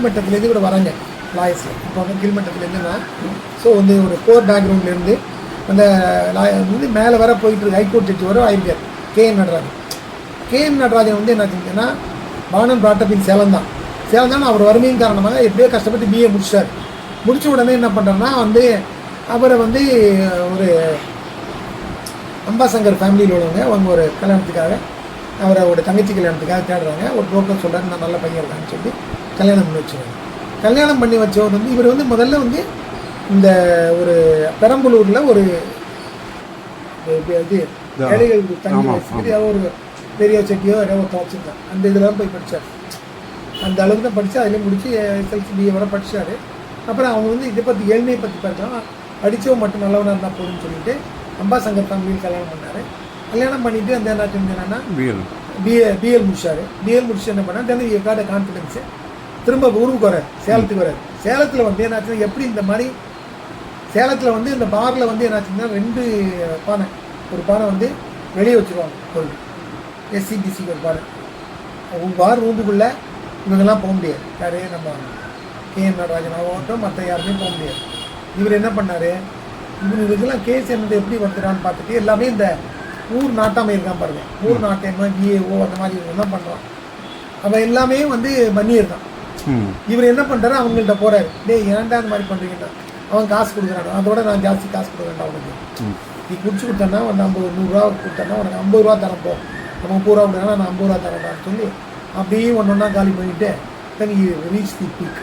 கீழ்மட்டத்துலேருந்து கூட வராங்க லாயர்ஸில் இப்போ வந்து கீழ்மட்டத்துலேருந்துன்னா ஸோ வந்து ஒரு கோர் பேக்ரவுண்ட்லேருந்து அந்த லாயர் வந்து மேலே வர போயிட்டு இருக்கு ஹைகோர்ட் ஜட்ஜி வர ஆயிருக்கார் K N Natarajan. K N Natarajan வந்து என்ன செஞ்சேன்னா பானம் பிராட்டப்பின் சேலம் தான். சேலம் தான் அவர் வறுமையின் காரணமாக எப்படியோ கஷ்டப்பட்டு பிஏ முடிச்சார். முடிச்ச உடனே என்ன பண்ணுறேன்னா வந்து அவரை வந்து ஒரு அம்பாசங்கர் ஃபேமிலியில் உள்ளவங்க அவங்க ஒரு கல்யாணத்துக்காக அவரை ஒரு தங்கச்சி கல்யாணத்துக்காக தேடுறாங்க. ஒரு புரோக்கர் சொல்கிறாரு நான் நல்ல பையன் இருக்கான்னு சொல்லி. கல்யாணம் பண்ணி வச்சுருவாங்க. கல்யாணம் பண்ணி வச்சவர் வந்து இவர் வந்து முதல்ல வந்து இந்த ஒரு பெரம்பலூரில் ஒரு இது வச்சுக்கிட்டு ஏதோ ஒரு பெரிய செட்டியோ ஏதோ ஒருத்தன் வச்சுருந்தான் அந்த இதில் தான் போய் படித்தார் அந்த அளவுக்கு தான் படித்து அதிலே முடிச்சு எஸ்எல்சி பிஏ வர படிச்சாரு. அப்புறம் அவங்க வந்து இதை பற்றி ஏழ்மையை பற்றி படித்தான் படித்தவன் மட்டும் நல்லவனாக இருந்தால் போதும்னு சொல்லிட்டு அம்பாசங்கர் ஃபேமிலியில் கல்யாணம் பண்ணார். கல்யாணம் பண்ணிட்டு அந்த என்ன என்னன்னா B L B A B L முடிச்சாரு. B L முடிச்சு என்ன பண்ணா தென் காட்ட கான்ஃபிடன்ஸு திரும்ப ஊருக்கு வர சேலத்துக்கு வர சேலத்தில் வந்து என்னாச்சுன்னா எப்படி இந்த மாதிரி சேலத்தில் வந்து இந்த பாரில் வந்து என்னாச்சுன்னா ரெண்டு பானை ஒரு பானை வந்து வெளியே வச்சுருவாங்க கோயில் எஸ்சிபிசிக்கு ஒரு பானை. அவங்க பார் ரூமுக்குள்ளே இவங்கெல்லாம் போக முடியாது. யாரு? நம்ம கே என் நடராஜன் ஆகட்டும் மற்ற யாருமே போக முடியாது. இவர் என்ன பண்ணாரு? இவர் இதுக்கெல்லாம் கேஸ் என்னது எப்படி வந்துடான்னு பார்த்துட்டு எல்லாமே இந்த ஊர் நாட்டாமை இருக்கான் பாருங்க. ஊர் நாட்டாமை விஏஓ அந்த மாதிரி இவங்கெல்லாம் பண்ணுறான் அவன் எல்லாமே வந்து மன்னியர் தான். ம் இவர் என்ன பண்ணுறாரு அவங்கள்ட்ட போறாரு. டேய் ஏன்டா அந்த மாதிரி பண்ணுறீங்கன்னா அவன் காசு கொடுக்குறான் அதோட நான் ஜாஸ்தி காசு கொடுக்குறேன்டா உனக்கு. நீ குடிச்சு கொடுத்தனா ஒரு ஐம்பது நூறுரூவா கொடுத்தனா உனக்கு ஐம்பது ரூபா தரேன் போ. நம்ம முப்பது ரூபா கொடுத்தா நான் ஐம்பது ரூபா தரேன்டான்னு சொல்லி அப்படியே ஒன்று ஒன்றா காலி பண்ணிட்டு he ரீச் தி பீக்.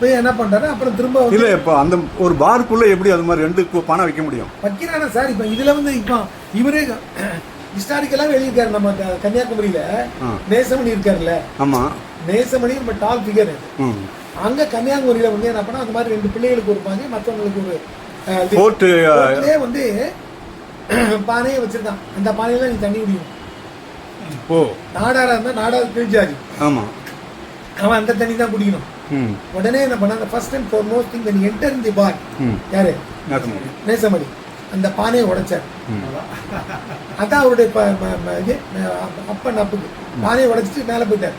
போய் என்ன பண்ணுறாரு அப்புறம் திரும்ப இல்ல இப்போ அந்த ஒரு பாருக்குள்ள எப்படி அது மாதிரி ரெண்டு பணம் வைக்க முடியும்? வைக்கிறானா சார். இப்போ இதில் வந்து இப்போ இவரே ஹிஸ்டாரிக்கலாக வெளியிருக்காரு நம்ம கன்னியாகுமரியில். நேசமணி இருக்காருல்ல. ஆமா. நேசமணி நம்ம டால் ஃபிகர் அங்க கன்னியாகுமரியில வந்து என்ன பண்ணா அந்த மாதிரி ரெண்டு பிள்ளைகளுக்கு ஒரு மற்றவங்களுக்கு ஒரு வந்து பானையை வச்சிருக்கான் அந்த பானையில நீ தண்ணி குடியும் ஓ. நாடாரா இருந்தா நாடார் கிழிச்சாச்சு ஆமா. அவன் அந்த தண்ணி தான் குடிக்கணும். உடனே என்ன பண்ண first and foremost thing when enter the bar ம். யாரு? நேசமணி. அந்த பானையை உடைச்சார். அதான் அவருடைய இது அப்பன் அப்புக்கு. பானையை உடைச்சிட்டு மேலே போயிட்டார்.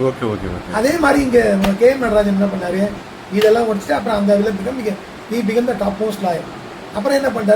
Okay okay okay. அதே மாதிரி இங்கே கே எம் நடராஜன் என்ன பண்ணாரு? இதெல்லாம் முடிச்சுட்டு அப்புறம் அந்த இதில் பிகம் நீ become the topmost lawyer அப்புறம் என்ன பண்ணாரு